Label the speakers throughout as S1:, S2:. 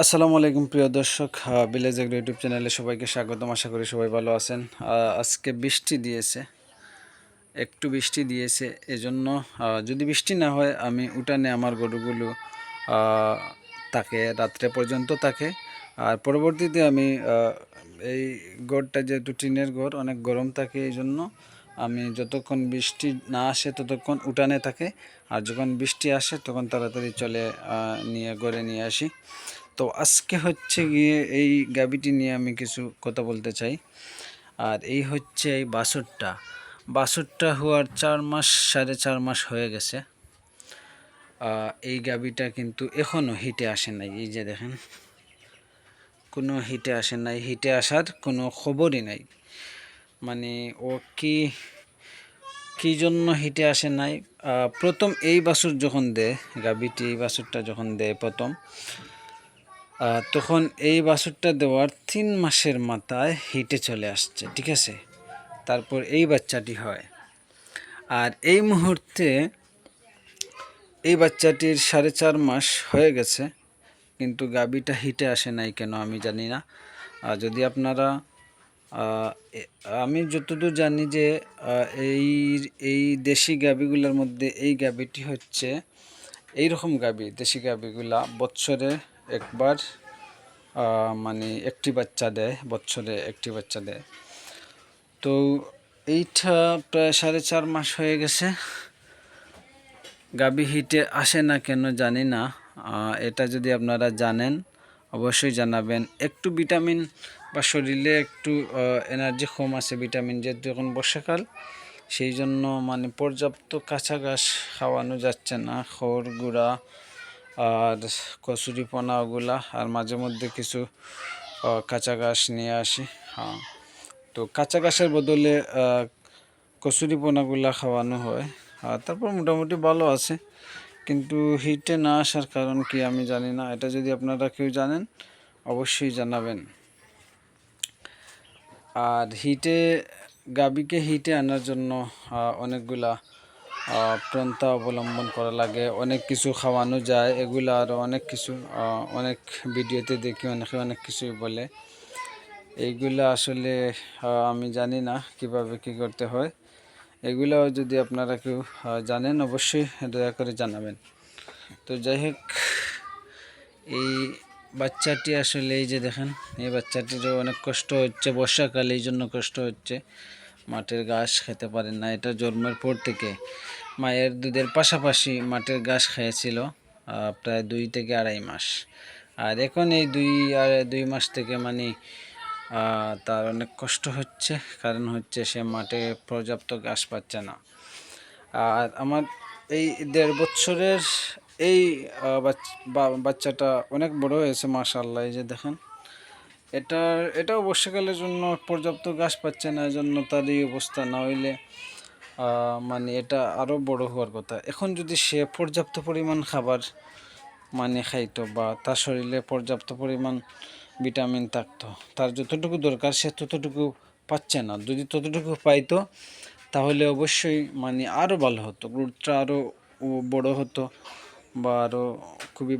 S1: আসসালামু আলাইকুম, প্রিয় দর্শক ভিলেজ এগ্রো ইউটিউব চ্যানেলে সবাইকে স্বাগতম। আশা করি সবাই ভালো আছেন। আজকে বৃষ্টি দিয়েছে, একটু বৃষ্টি দিয়েছে, এজন্য যদি বৃষ্টি না হয়, আমি উঠানে আমার গরুগুলো তাকে, রাত্রে পর্যন্ত থাকে আর পরবর্তীতে আমি এই গড়টা যেহেতু টিনের গড়, অনেক গরম থাকে এই জন্য আমি যতক্ষণ বৃষ্টি না আসে, ততক্ষণ উঠানে থাকে, আর যখন বৃষ্টি আসে, তখন তাড়াতাড়ি চলে নিয়ে, গড়ে নিয়ে আসি। তো আজকে হচ্ছে গিয়ে এই গাবিটি নিয়ে আমি কিছু কথা বলতে চাই। আর এই হচ্ছে এই বাসুরটা বাছুরটা হওয়ার চার মাস, সাড়ে চার মাস হয়ে গেছে। এই গাবিটা কিন্তু এখনও হিটে আসে নাই, এই যে দেখেন। কোনো হিটে আসে নাই, হিটে আসার কোনো খবরই নাই। মানে ও কি কি জন্য হিটে আসে নাই? প্রথম এই বাছুর যখন দেয় গাবিটি এই বাছুরটা যখন দেয় প্রথম তখন এই বাছুরটা দেওয়ার তিন মাসের মাথায় হিটে চলে আসছে, ঠিক আছে? তারপর এই বাচ্চাটি হয়। আর এই মুহূর্তে এই বাচ্চাটির সাড়ে চার মাস হয়ে গেছে, কিন্তু গাবিটা হিটে আসে নাই কেন আমি জানি না। আর যদি আপনারা আমি যতদূর জানি যে এই এই দেশি গাবিগুলোর মধ্যে এই গাবিটি হচ্ছে এই রকম গাবি দেশি গাবিগুলা বৎসরে একবার মানে একটি বাচ্চা দেয়, বৎসরে একটি বাচ্চা দেয়। তো এইটা প্রায় সাড়ে চার মাস হয়ে গেছে। গাবি হিটে আসে না কেন জানি না। এটা যদি আপনারা জানেন, অবশ্যই জানাবেন। একটু ভিটামিন বা শরীরে একটু এনার্জি কম আছে, ভিটামিন যেহেতু এখন বর্ষাকাল, সেই জন্য মানে পর্যাপ্ত কাঁচা ঘাস খাওয়ানো যাচ্ছে না। খড়, গুঁড়া আর কচুরি পোনা ওগুলা আর মাঝে মধ্যে কিছু কাঁচা ঘাস নিয়ে আসি হ্যাঁ তো কাঁচা ঘাসের বদলে আহ, কচুরি পোনাগুলা খাওয়ানো হয় আর তারপর মোটামুটি ভালো আছে কিন্তু হিটে না আসার কারণ কি আমি জানি না এটা যদি আপনারা কেউ জানেন অবশ্যই জানাবেন। আর হিটে গাবিকে হিটে আনার জন্য অনেকগুলা পন্থা অবলম্বন করা লাগে। অনেক কিছু খাওয়ানো যায়, এগুলো আরও অনেক কিছু অনেক ভিডিওতে দেখি, অনেকে অনেক কিছুই বলে। এইগুলো আসলে আমি জানি না কীভাবে কি করতে হয়। এগুলো যদি আপনারা কেউ জানেন, অবশ্যই দয়া করে জানাবেন। তো যাই হোক, এই বাচ্চাটি আসলে এই যে দেখেন, এই বাচ্চাটিরও অনেক কষ্ট হচ্ছে, বর্ষাকালে, এই জন্য কষ্ট হচ্ছে। মাঠের ঘাস খেতে পারেন না। এটা জন্মের পর থেকে। মায়ের দুধের পাশাপাশি মাঠের ঘাস খেয়েছিল প্রায় দুই থেকে আড়াই মাস। আর এখন এই দুই দুই মাস থেকে মানে তার অনেক কষ্ট হচ্ছে। কারণ হচ্ছে সে মাঠে পর্যাপ্ত ঘাস পাচ্ছে না। আর আমার এই দেড় বছরের এই বাচ্চাটা অনেক বড় হয়েছে, মাশাআল্লাহ, এই যে দেখেন। এটার এটা বর্ষাকালের জন্য পর্যাপ্ত ঘাস পাচ্ছে না, এজন্য তার এই অবস্থা। না হইলে মানে এটা আরও বড় হওয়ার কথা। এখন যদি সে পর্যাপ্ত পরিমাণ খাবার মানে খাইতো বা তার শরীরে পর্যাপ্ত পরিমাণ ভিটামিন থাকতো, তার যতটুকু দরকার সে ততটুকু পাচ্ছে না। যদি ততটুকু পাইতো, তাহলে অবশ্যই মানে আরও ভালো হতো। গ্রুথটা আরও বড় হতো বা আরও খুবই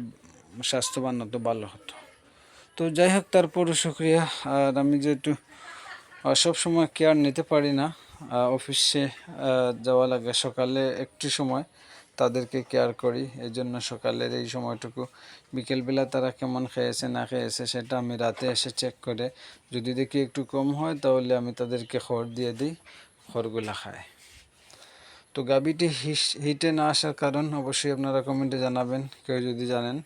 S1: স্বাস্থ্যবান হতো, ভালো হতো। তো যাই হোক তারপরও শুক্রিয়া। আর আমি যেহেতু আহ, সব সময় কেয়ার নিতে পারি না অফিসে যাওয়া লাগে। সকালে একটু সময় তাদেরকে কেয়ার করি। এই জন্য সকালের এই সময়টুকু বিকেলবেলা তারা কেমন খেয়েছে না খেয়েছে সেটা আমি রাতে এসে চেক করে। যদি দেখি একটু কম হয় তাহলে আমি তাদেরকে খড় দিয়ে দিই খড়গুলা খায়। তো গাবিটি হিটে না আসার কারণ অবশ্যই আপনারা কমেন্টে জানাবেন কেউ যদি জানেন।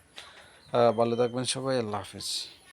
S1: ভালো থাকবেন সবাই আল্লাহ হাফিজ।